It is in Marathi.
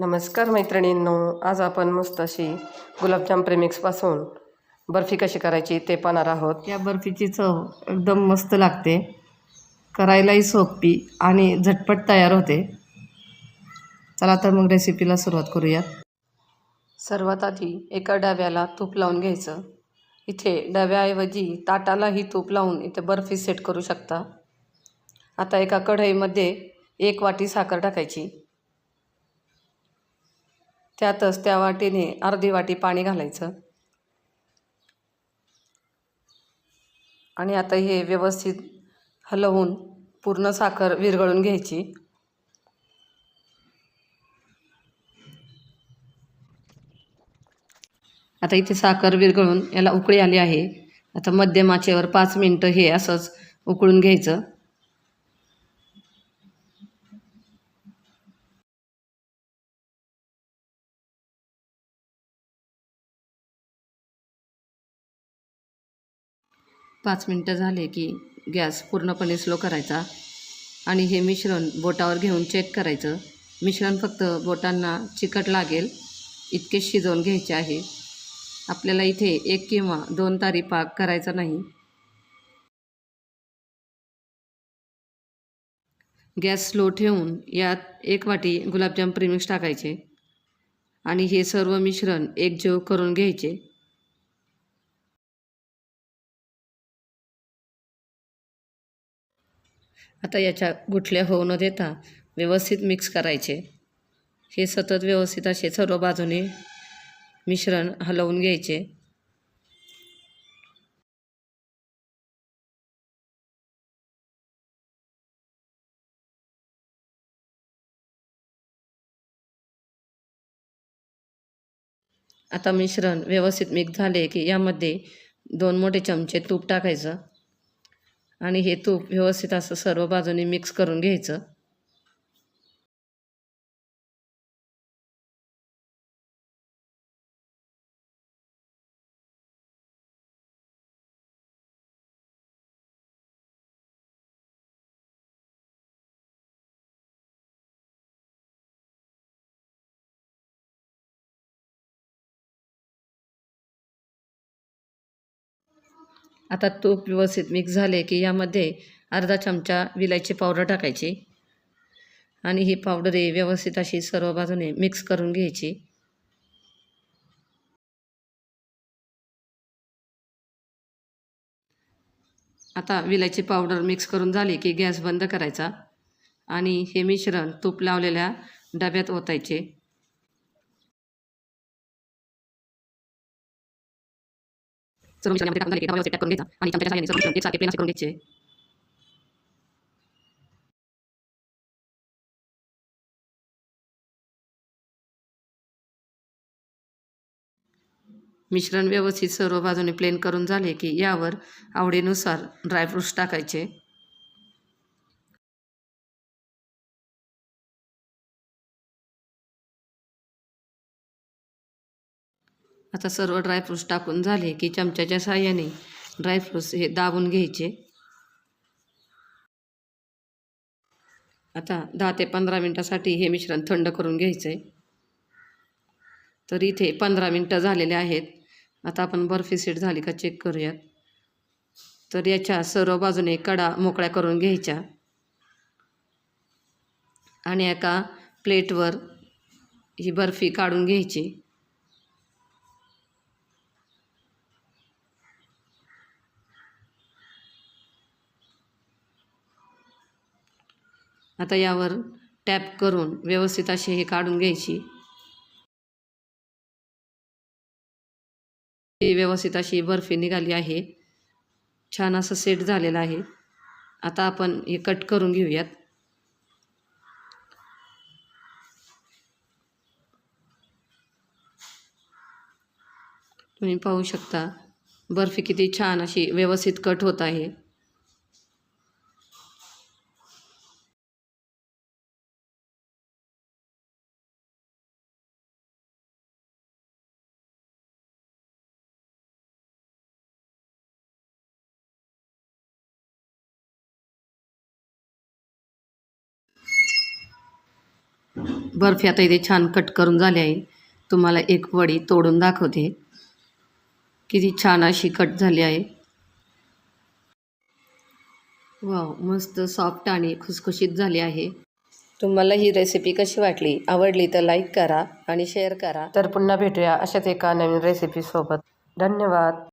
नमस्कार मैत्रिणींनो आज आपण मस्त अशी गुलाबजाम प्रेमिक्सपासून बर्फी कशी करायची ते पाहणार आहोत. या बर्फीची चव एकदम मस्त लागते. करायलाही सोपी आणि झटपट तयार होते. चला तर मग रेसिपीला सुरुवात करूयात सर्वात आधी एका डब्याला तूप लावून घ्यायचं. इथे डब्याऐवजी ताटालाही तूप लावून इथे बर्फी सेट करू शकता. आता एका कढईमध्ये एक वाटी साखर टाकायची. त्यातच त्या वाटीने अर्धी वाटी पाणी घालायचं. आणि आता हे व्यवस्थित हलवून पूर्ण साखर विरघळून घ्यायची. आता इथे साखर विरघळून याला उकळी आली आहे. आता मध्यम आचेवर पाच मिनटं हे असंच उकळून घ्यायचं. पाच मिनटं झाले की गॅस पूर्णपणे स्लो करायचा आणि हे मिश्रण बोटावर घेऊन चेक करायचं. मिश्रण फक्त बोटांना चिकट लागेल इतके शिजवून घ्यायचे आहे. आपल्याला इथे एक किंवा दोन तारी पाक करायचा नाही. गॅस स्लो ठेवून यात एक वाटी गुलाबजाम प्रिमिक्स टाकायचे आणि हे सर्व मिश्रण एकजीव करून घ्यायचे. आता याच्या गुठल्या होऊ न देता व्यवस्थित मिक्स करायचे. हे सतत व्यवस्थित असे सर्व बाजूने मिश्रण हलवून घ्यायचे. आता मिश्रण व्यवस्थित मिक्स झाले की यामध्ये दोन मोठे चमचे तूप टाकायचं. आणि हे तूप व्यवस्थित असं सर्व बाजूने मिक्स करून घ्यायचं. आता तूप व्यवस्थित मिक्स झाले की यामध्ये अर्धा चमचा विलायची पावडर टाकायची. आणि ही पावडर व्यवस्थित अशी सर्व बाजूने मिक्स करून घ्यायची. आता विलायची पावडर मिक्स करून झाली की गॅस बंद करायचा. आणि हे मिश्रण तूप लावलेल्या डब्यात ओतायचे. सर्व मिश्रण टाकून झाले. एका व्यवस्थित टॅप करून घ्यायचा. आणि चमच्याच्या साहाय्याने सर्व मिश्रण एकसारखे प्लेन असे करून घ्यायचे. मिश्रण व्यवस्थित सर्व बाजूने प्लेन करून झाले की यावर आवडीनुसार ड्रायफ्रूट्स टाकायचे. आता सर्व ड्रायफ्रूट्स टाकून झाले की चमच्याच्या साह्याने ड्रायफ्रूट्स हे दाबून घ्यायचे. आता दहा ते पंधरा मिनटासाठी हे मिश्रण थंड करून घ्यायचं आहे तर इथे पंधरा मिनटं झालेले आहेत. आता आपण बर्फी सीट झाली का चेक करूयात. तर याच्या सर्व बाजूने कडा मोकळ्या करून घ्यायच्या. आणि एका प्लेटवर ही बर्फी काढून घ्यायची. आता यावर टॅप करून व्यवस्थित अशी हे काढून घ्यायची. व्यवस्थित अशी बर्फी निघाली आहे. छान असं सेट झालेलं आहे. आता आपण हे कट करून घेऊयात. तुम्ही पाहू शकता बर्फी किती छान अशी व्यवस्थित कट होत आहे. बर्फी आता इथे छान कट करून झाली आहे. तुम्हाला एक वडी तोडून दाखवते. किती छान अशी कट झाली आहे. वाव मस्त सॉफ्ट आणि खुसखुशीत झाली आहे. तुम्हाला ही रेसिपी कशी वाटली? आवडली तर लाईक करा आणि शेअर करा. तर पुन्हा भेटूया अशाच एका नवीन रेसिपीसोबत धन्यवाद.